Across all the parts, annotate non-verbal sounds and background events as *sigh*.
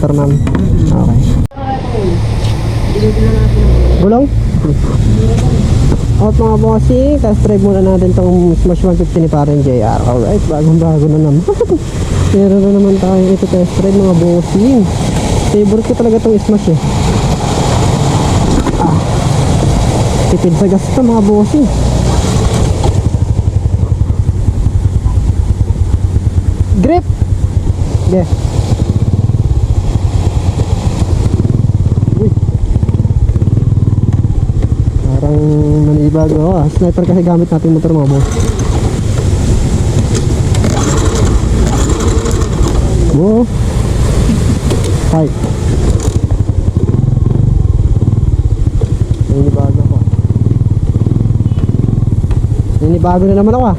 motor ma'am. Okay. Gulong? At mga bossing, test drive muna natin tong Smash 150 ni parang JR. Alright, bagong bago na naman. *laughs* Meron na naman tayo ito test drive mga bossing. Favorite ko talaga tong Smash eh. Ah. Tipid sa gas to mga bossing. Grip! Yeah. Uy. Parang ako ah. Sniper kasi gamit natin motor mga boss. Whoa. Hi. Nanibago ako. Nanibago na naman ako ah.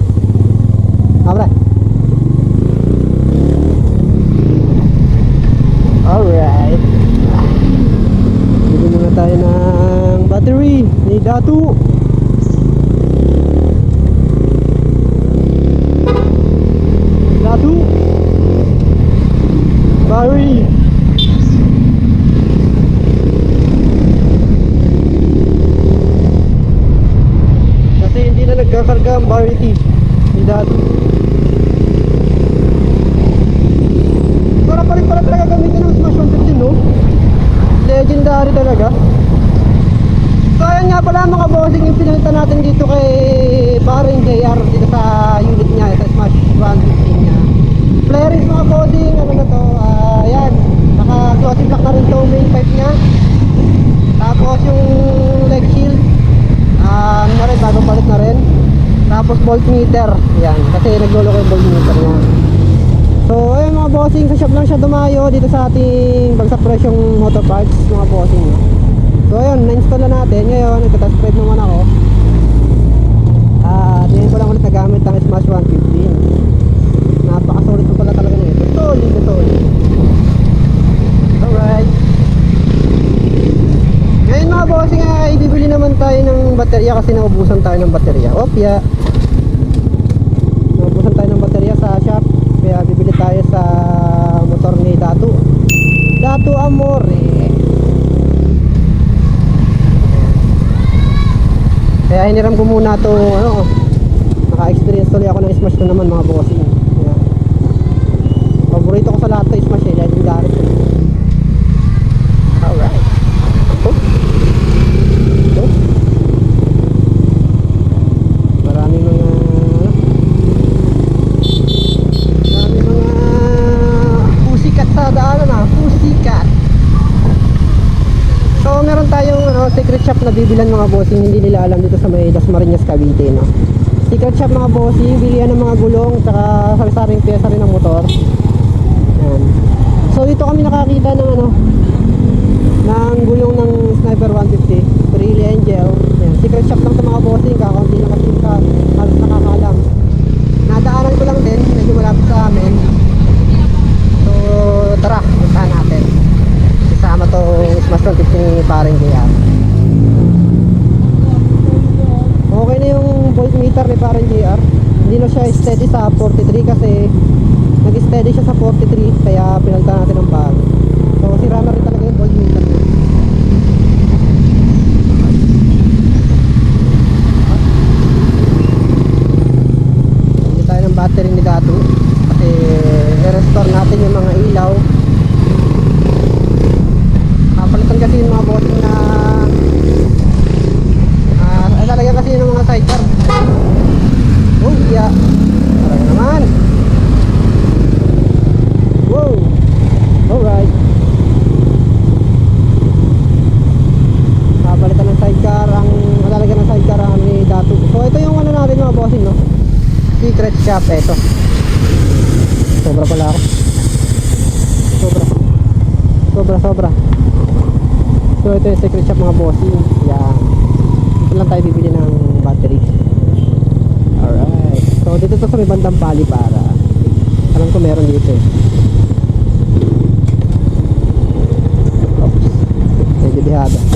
Abra. Alright. Bili muna tayo ng battery ni. Datu. Battery. Kasi hindi na nagkakarga ang battery ni Datu. Para pa rin pala talaga gamitin ng Smash 115 no? Legendary talaga. So ayan nga pala mga bossing yung pinalitan natin dito kay Baring JR dito sa unit niya, sa Smash 115 niya. Flares mga bossing, ano na to, ah, ayan, naka glossy black na rin to main pipe niya. Tapos yung leg shield, ah, ano na rin, bagong palit na rin. Tapos voltmeter, yan, kasi naglolo ko yung voltmeter niya. So, ayun mga bossing, sa shop lang siya dumayo dito sa ating bagsak presyong motor parts, mga bossing. So, ayun, na-install na natin. Ngayon, nagka-test drive naman ako. At ngayon ko lang ulit nagamit ang Smash 115. Napaka-solid ko pala talaga nito. Solid na solid. Alright. Ngayon mga bossing, ay bibili naman tayo ng baterya kasi naubusan tayo ng baterya. Opya. Naubusan tayo ng baterya sa shop. Kaya bibili tayo sa motor ni Datu. Datu Amore. Kaya hiniram ko muna to ano, naka-experience tuloy ako ng Smash na naman mga bossing. Kaya, paborito ko sa lahat to Smash eh, legendary to. Alright. Oh. Oh. Maraming mga Marami mga pusikat sa daanan ah, pusikat. So meron tayong ano, secret shop na bibilan mga bossing, hindi nila alam dito sa may Dasmariñas Cavite no. Secret shop mga bossing, bilihan ng mga gulong tsaka sari-saring pyesa rin ng motor. Yan. So dito kami nakakita ng ano ng gulong ng Sniper 150, Pirelli Angel. Yan. Secret shop lang sa mga bossing, kakaunti lang kasi ka halos nakakaalam. Nadaanan ko lang din, medyo malapit sa amin. So, tara, puntahan natin. Kasama to Smash 150 ni paring JR. Okay na voltmeter ni paring JR. Hindi na siya steady sa 43 kasi nag-steady siya sa 43 kaya pinalitan natin ng bago. So, sira na rin talaga yung voltmeter niya. Hindi tayo ng battery ni Datu kasi i-restore natin yung mga ilaw. Kapalitan kasi yung mga bossing na ah uh, lalagyan kasi ng mga sidecar. Oh, yeah. Parang naman. Wow. Alright. Kapalitan ng sidecar ang lalagyan ng sidecar ang ni Datu. So ito yung ano natin mga bossing no. Secret shop ito. Sobra pala ako. Sobra. Sobra, sobra. So ito yung secret shop mga bossing. Yan. Dito lang tayo bibili ng battery. Alright. So dito to sa may bandang pali para. Alam ko meron dito eh. Oops. Medyo dihada.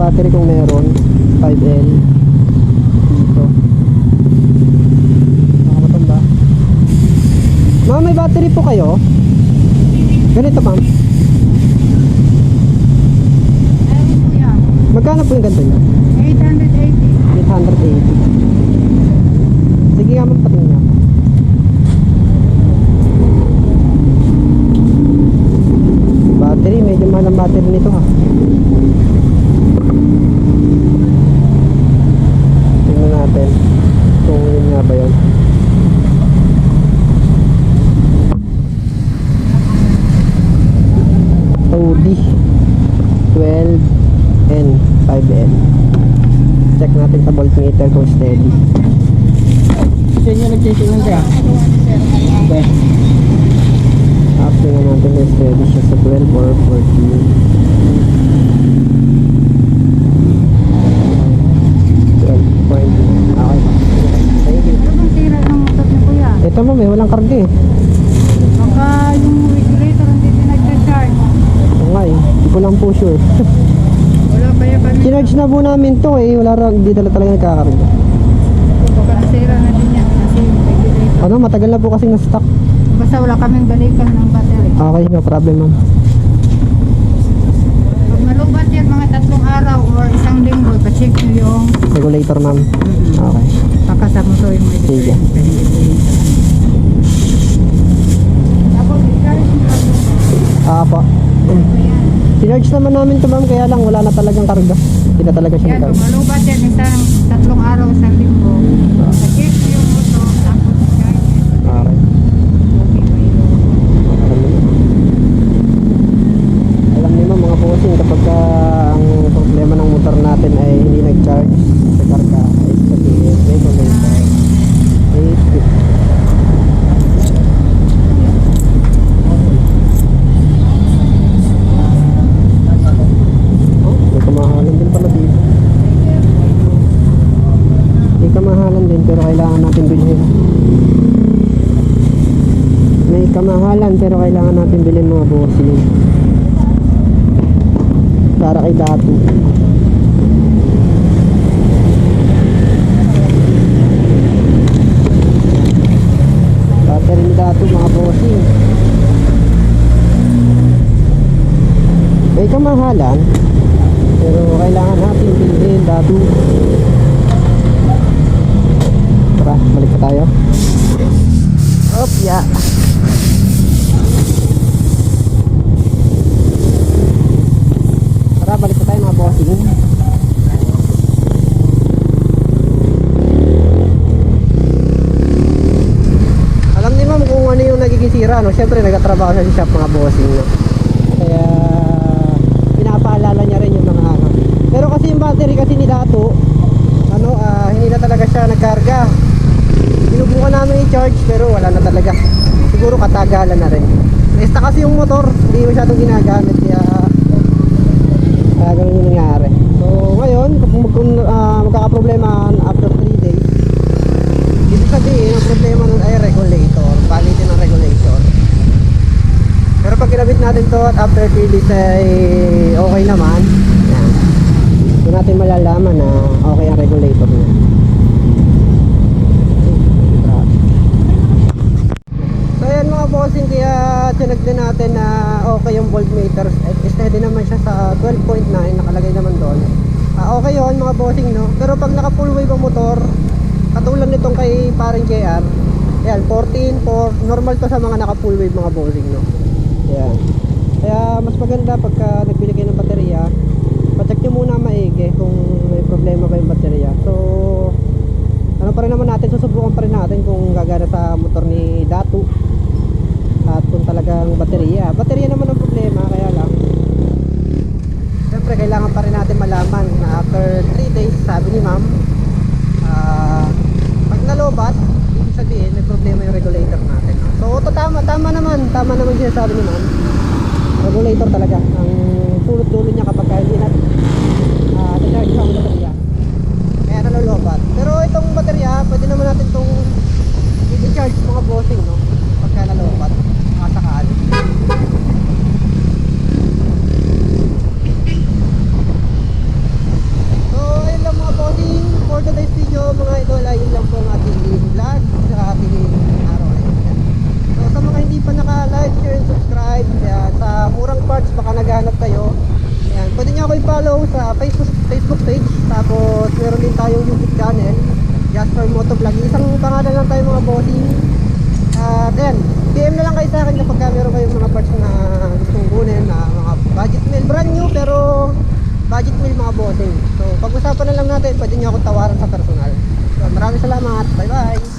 Battery kung meron. 5L. Dito. Nakamatanda. Ma'am, may battery po kayo? Ganito ma'am. Magkano po yung ganito niya? 880. 880. Sige nga ma'am, patingin niya. Battery, medyo mahal ang battery nito ha. Natin kung yun nga ba yun. Audi 12N 5N Check natin sa voltmeter kung steady Kasi nyo nagtitingin ka? Okay. After nga natin kung steady siya sa 12 or 14 12 point Okay Thank you Ano bang tira ng motor niyo mo may walang karga eh Baka yung regulator hindi pinag-charge. Oo nga eh Hindi ko lang po sure *laughs* Wala pa yan kami. Sinarge na po namin to eh Wala ra, hindi talaga talaga nagkakarga Baka nasira na din yan kasi yung regulator. Ano matagal na po kasi na-stock Basta wala kaming balikan ng battery. Okay no problem ma'am Pag malubat yan mga tatlong araw or isang linggo, pa-check nyo yung Regulator ma'am Okay baka sa motor yung Sige. difference. Tapos, i-charge nyo lang yung Ah po Ayan. Sinarge naman namin to ma'am kaya lang wala na talagang karga Hindi na talaga siya Yan, nagkarga kung malubat yan isang tatlong araw, isang linggo, pa-check nyo yung motor, tapos i-charge nyo. Okay Okay pa yun. Alam niyo mga bossing kapag ka ang problema ng motor natin ay hindi nag-charge sa karga ay sabihin regulator. Eh, Oh, may kamahalan din pala dito. May kamahalan din pero kailangan natin bilhin. May kamahalan pero kailangan natin bilhin mga bossing. Para kay Datu. Battery ni Datu mga bossing. May kamahalan pero kailangan natin bilhin Datu. Tara, balik pa tayo. Op, ya. Tara, balik pa tayo mga bossing. Alam ni ma'am kung ano yung nagiging sira, no? Siyempre, nagtatrabaho siya sa shop mga bossing, no? Kaya, pinapaalala niya rin yung mga ano. Pero kasi yung battery kasi ni Dato, ano, ah, hindi na talaga siya nagkarga. Sinubukan namin i-charge, pero wala na talaga. Siguro katagalan na rin. Nesta kasi yung motor, hindi masyadong ginagamit, kaya kaya ganun yung nangyari. So, ngayon, kung mag, kung, ah, magkakaproblema after 3 days, ibig sabihin, ang problema nun ay regulator. Palitin ang regulator. Pero pag kinabit natin to at after 3 days ay okay naman, yan. Natin malalaman na okay ang regulator niya. Mga bossing, kaya tinag din natin na okay yung voltmeter. Steady naman siya sa 12.9, nakalagay naman doon. Ah, okay yun mga bossing no. Pero pag naka full wave ang motor, katulad nitong kay paring JR, ayan 14, 4, normal to sa mga naka full wave mga bossing no. Ayan. Kaya mas maganda pagka nagbili kayo ng baterya, pacheck nyo muna maigi kung may problema ba yung baterya. So, ano pa rin naman natin, susubukan pa rin natin kung gagana sa motor ni Datu at kung talagang baterya. Baterya naman ang problema, kaya lang Siyempre, kailangan pa rin natin malaman na after 3 days, sabi ni ma'am, ah, pag nalobat, ibig sabihin, may problema yung regulator natin. So, ito tama, tama naman, tama naman sinasabi ni ma'am. Regulator talaga, ang sulot dulo niya kapag hindi na ah, charge sa baterya. Kaya nalolobat. Pero itong baterya, pwede naman natin itong i-charge mga bossing, no? Pagka nalobat, makasakali. yun lang po ang ating vlog sa ating araw na yun. Yan. So sa mga hindi pa naka-like, share, and subscribe, yan, sa Murang Parts baka naghahanap kayo. Yan, pwede niyo ako i-follow sa Facebook Facebook page. Tapos meron din tayong YouTube channel, Jasper Motovlog. Isang pangalan lang tayo mga bossing. At yan, PM na lang kayo sa akin kapag ka meron kayong mga parts na gustong kunin na mga budget meal. Brand new pero budget meal mga bossing. So pag-usapan na lang natin, pwede niyo ako tawaran sa personal. So maraming salamat. Bye bye.